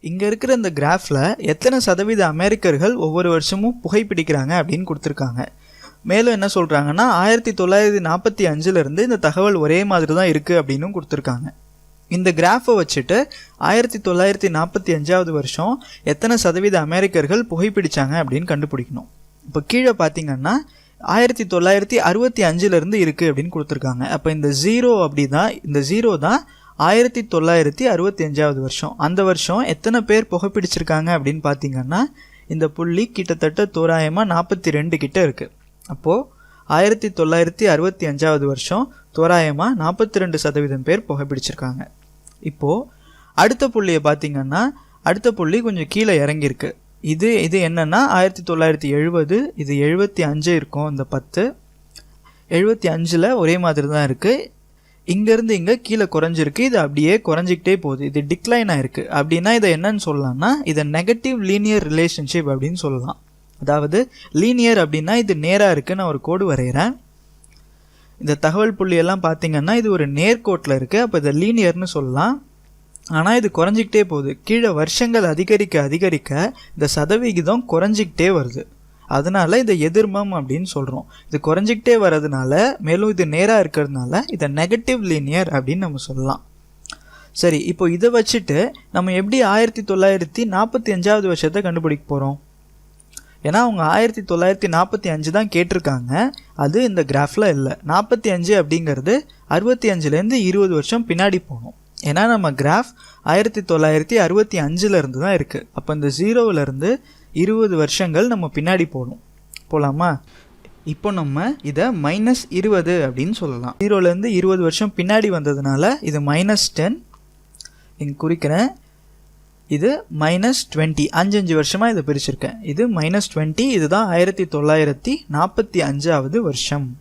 இங்கே இருக்கிற இந்த கிராஃபில் எத்தனை சதவீத அமெரிக்கர்கள் ஒவ்வொரு வருஷமும் புகைப்பிடிக்கிறாங்க அப்படின்னு கொடுத்துருக்காங்க. மேலும் என்ன சொல்கிறாங்கன்னா ஆயிரத்தி தொள்ளாயிரத்தி நாற்பத்தி அஞ்சுலேருந்து இந்த தகவல் ஒரே மாதிரி தான் இருக்குது அப்படின்னும் கொடுத்துருக்காங்க. இந்த கிராஃபை வச்சுட்டு ஆயிரத்தி தொள்ளாயிரத்தி நாற்பத்தி அஞ்சாவது வருஷம் எத்தனை சதவீத அமெரிக்கர்கள் புகைப்பிடிச்சாங்க அப்படின்னு கண்டுபிடிக்கணும். இப்போ கீழே பார்த்தீங்கன்னா ஆயிரத்தி தொள்ளாயிரத்தி அறுபத்தி அஞ்சுலேருந்து இருக்குது அப்படின்னு கொடுத்துருக்காங்க. அப்போ இந்த ஜீரோ அப்படி தான் இந்த ஜீரோ தான் ஆயிரத்தி தொள்ளாயிரத்தி அறுபத்தி அஞ்சாவது வருஷம். அந்த வருஷம் எத்தனை பேர் புகைப்பிடிச்சிருக்காங்க அப்படின்னு பார்த்தீங்கன்னா இந்த புள்ளி கிட்டத்தட்ட தோராயமாக நாற்பத்தி ரெண்டு கிட்ட இருக்குது அப்போது ஆயிரத்தி தொள்ளாயிரத்தி அறுபத்தி அஞ்சாவது வருஷம் தோராயமாக நாற்பத்தி ரெண்டு சதவீதம் பேர் புகைப்பிடிச்சிருக்காங்க. இப்போது அடுத்த புள்ளியை பார்த்தீங்கன்னா அடுத்த புள்ளி கொஞ்சம் கீழே இறங்கியிருக்கு. இது இது என்னன்னா ஆயிரத்தி தொள்ளாயிரத்தி எழுபது இது எழுபத்தி அஞ்சு இருக்கும் இந்த பத்து. எழுபத்தி அஞ்சில் ஒரே மாதிரி தான் இருக்குது இங்கேருந்து இங்கே கீழே குறைஞ்சிருக்கு. இது அப்படியே குறைஞ்சிக்கிட்டே போகுது. இது டிக்ளைன் ஆயிருக்கு. அப்படின்னா இதை என்னன்னு சொல்லலாம்னா இதை நெகட்டிவ் லீனியர் ரிலேஷன்ஷிப் அப்படின்னு சொல்லலாம். அதாவது லீனியர் அப்படின்னா இது நேராக இருக்குது நான் ஒரு கோடு வரைகிறேன் இந்த தகவல் புள்ளியெல்லாம் பார்த்தீங்கன்னா இது ஒரு நேர்கோட்டில் இருக்குது அப்போ இதை லீனியர்னு சொல்லலாம். ஆனால் இது குறைஞ்சிக்கிட்டே போகுது. கீழே வருஷங்கள் அதிகரிக்க அதிகரிக்க இந்த சதவிகிதம் குறைஞ்சிக்கிட்டே வருது. அதனால இதை எதிர்மம் அப்படின்னு சொல்கிறோம் இது குறைஞ்சிக்கிட்டே வர்றதுனால மேலும் இது நேராக இருக்கிறதுனால இதை நெகட்டிவ் லீனியர் அப்படின்னு நம்ம சொல்லலாம். சரி இப்போ இதை வச்சுட்டு நம்ம எப்படி ஆயிரத்தி தொள்ளாயிரத்தி நாற்பத்தி அஞ்சாவது வருஷத்தை கண்டுபிடிக்க போகிறோம் ஏன்னா அவங்க ஆயிரத்தி தொள்ளாயிரத்தி நாற்பத்தி அஞ்சு தான் கேட்டிருக்காங்க. அது இந்த கிராஃபில் இல்லை. நாற்பத்தி அஞ்சு அப்படிங்கிறது அறுபத்தி அஞ்சுலேருந்து இருபது வருஷம் பின்னாடி போகணும் ஏன்னா நம்ம கிராஃப் ஆயிரத்தி தொள்ளாயிரத்தி அறுபத்தி அஞ்சுலேருந்து தான் இருக்குது அப்போ இந்த ஜீரோவிலேருந்து இருபது வருஷங்கள் நம்ம பின்னாடி போகணும். போகலாமா இப்போ நம்ம இதை மைனஸ் இருபது அப்படின்னு சொல்லலாம். ஜீரோலேருந்து இருபது வருஷம் பின்னாடி வந்ததுனால இது மைனஸ் டென் இங்கே குறிக்கிறேன். இது மைனஸ் டுவெண்ட்டி அஞ்சு அஞ்சு வருஷமாக இதை பிரிச்சிருக்கேன். இது மைனஸ் டுவெண்ட்டி இதுதான் ஆயிரத்தி தொள்ளாயிரத்தி நாற்பத்தி அஞ்சாவது வருஷம்.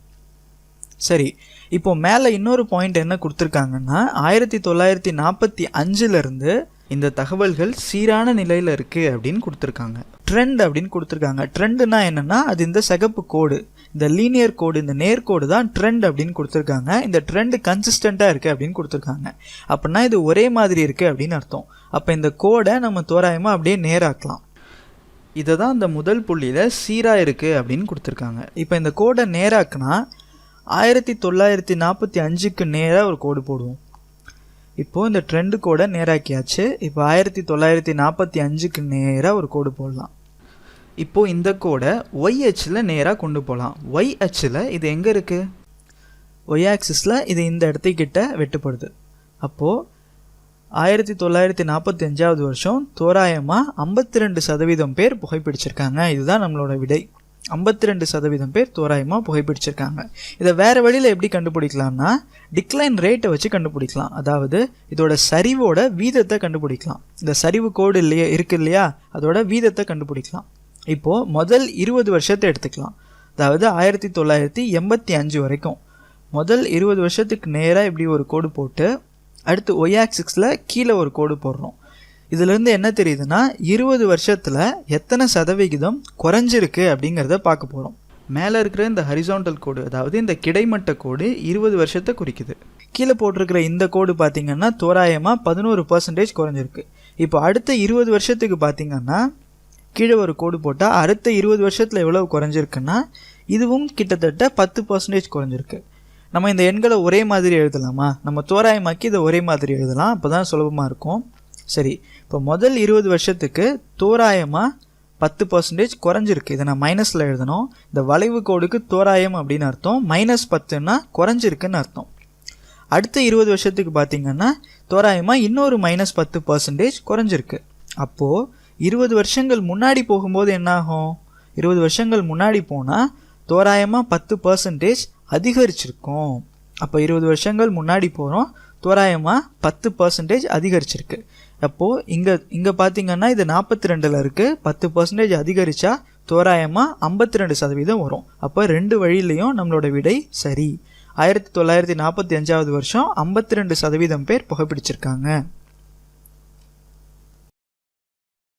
சரி. இப்போ மேலே இன்னொரு பாயிண்ட் என்ன கொடுத்துருக்காங்கன்னா ஆயிரத்தி தொள்ளாயிரத்தி நாற்பத்தி அஞ்சுலேருந்து இந்த தகவல்கள் சீரான நிலையில் இருக்குது அப்படின்னு கொடுத்துருக்காங்க. ட்ரெண்ட் அப்படின்னு கொடுத்துருக்காங்க. ட்ரெண்டுனா என்னென்னா அது இந்த சிகப்பு கோடு. இந்த லீனியர் கோடு இந்த நேர்கோடு தான் ட்ரெண்ட் அப்படின்னு கொடுத்துருக்காங்க. இந்த ட்ரெண்ட் கன்சிஸ்டண்ட்டாக இருக்குது அப்படின்னு கொடுத்துருக்காங்க. அப்படின்னா இது ஒரே மாதிரி இருக்குது அப்படின்னு அர்த்தம். அப்போ இந்த கோடை நம்ம தோராயமாக அப்படியே நேராக்கலாம். இதை தான் இந்த முதல் புள்ளியில் சீராக இருக்குது அப்படின்னு கொடுத்துருக்காங்க. இப்போ இந்த கோடை நேராக்குனா ஆயிரத்தி தொள்ளாயிரத்தி நாற்பத்தி அஞ்சுக்கு நேராக ஒரு கோடு போடுவோம். இப்போது இந்த ட்ரெண்டு கோடை நேராக்கியாச்சு. இப்போ ஆயிரத்தி தொள்ளாயிரத்தி நாற்பத்தி அஞ்சுக்கு நேராக ஒரு கோடு போடலாம். இப்போது இந்த கோடை ஒய் அச்சில் நேராக கொண்டு போகலாம் ஒய் அச்சில் இது எங்கே இருக்குது ஒய் ஆக்சிஸில் இது இந்த இடத்துக்கிட்ட வெட்டுப்படுது. அப்போது ஆயிரத்தி தொள்ளாயிரத்தி நாற்பத்தி அஞ்சாவது வருஷம் தோராயமாக ஐம்பத்தி ரெண்டு சதவீதம் பேர் புகைப்பிடிச்சிருக்காங்க. இதுதான் நம்மளோட விடை. ஐம்பத்தி ரெண்டு சதவீதம் பேர் தோராயமாக புகைப்பிடிச்சிருக்காங்க இதை வேறு வழியில் எப்படி கண்டுபிடிக்கலாம்னா டிக்ளைன் ரேட்டை வச்சு கண்டுபிடிக்கலாம். அதாவது இதோட சரிவோட வீதத்தை கண்டுபிடிக்கலாம். இந்த சரிவு கோடு இல்லையா இருக்கு இல்லையா அதோட வீதத்தை கண்டுபிடிக்கலாம். இப்போது முதல் இருபது வருஷத்தை எடுத்துக்கலாம். அதாவது ஆயிரத்தி தொள்ளாயிரத்தி எண்பத்தி அஞ்சு வரைக்கும். முதல் இருபது வருஷத்துக்கு நேராக இப்படி ஒரு கோடு போட்டு அடுத்து ஒயாக்சிக்ஸில் கீழே ஒரு கோடு போடுறோம். இதுலேருந்து என்ன தெரியுதுன்னா இருபது வருஷத்தில் எத்தனை சதவிகிதம் குறைஞ்சிருக்கு அப்படிங்கிறத பார்க்க போகிறோம் மேலே இருக்கிற இந்த ஹரிசாண்டல் கோடு அதாவது இந்த கிடைமட்ட கோடு இருபது வருஷத்தை குறிக்குது. கீழே போட்டிருக்கிற இந்த கோடு பார்த்தீங்கன்னா தோராயமாக பதினோரு பர்சன்டேஜ் குறைஞ்சிருக்கு. இப்போ அடுத்த இருபது வருஷத்துக்கு பார்த்தீங்கன்னா கீழே ஒரு கோடு போட்டால் அடுத்த இருபது வருஷத்தில் எவ்வளவு குறைஞ்சிருக்குன்னா இதுவும் கிட்டத்தட்ட பத்து பர்சன்டேஜ் குறைஞ்சிருக்கு. நம்ம இந்த எண்களை ஒரே மாதிரி எழுதலாமா? நம்ம தோராயமாக்கி இதை ஒரே மாதிரி எழுதலாம். அப்போ தான் சுலபமாக இருக்கும். சரி இப்போ முதல் இருபது வருஷத்துக்கு தோராயமாக பத்து பர்சன்டேஜ் குறைஞ்சிருக்கு. இதை நான் மைனஸில் எழுதணும். இந்த வளைவு கோடுக்கு தோராயம் அப்படின்னு அர்த்தம். மைனஸ் பத்துன்னா குறைஞ்சிருக்குன்னு அர்த்தம். அடுத்த இருபது வருஷத்துக்கு பார்த்தீங்கன்னா தோராயமாக இன்னொரு மைனஸ் பத்து பர்சன்டேஜ் குறைஞ்சிருக்கு. அப்போது இருபது வருஷங்கள் முன்னாடி போகும்போது என்னாகும்? இருபது வருஷங்கள் முன்னாடி போனால் தோராயமாக பத்து பர்சன்டேஜ் அதிகரிச்சிருக்கும். அப்போ இருபது வருஷங்கள் முன்னாடி போகிறோம் தோராயமாக பத்து பர்சன்டேஜ் அதிகரிச்சிருக்கு. அப்போது இங்கே இங்கே பார்த்தீங்கன்னா இது நாற்பத்தி ரெண்டில் இருக்குது பத்து பர்சன்டேஜ் அதிகரித்தா தோராயமாக ஐம்பத்தி ரெண்டு சதவீதம் வரும். அப்போ ரெண்டு வழியிலையும் நம்மளோட விடை சரி. ஆயிரத்தி தொள்ளாயிரத்தி நாற்பத்தி அஞ்சாவது வருஷம் ஐம்பத்தி ரெண்டு சதவீதம் பேர் புகைப்பிடிச்சிருக்காங்க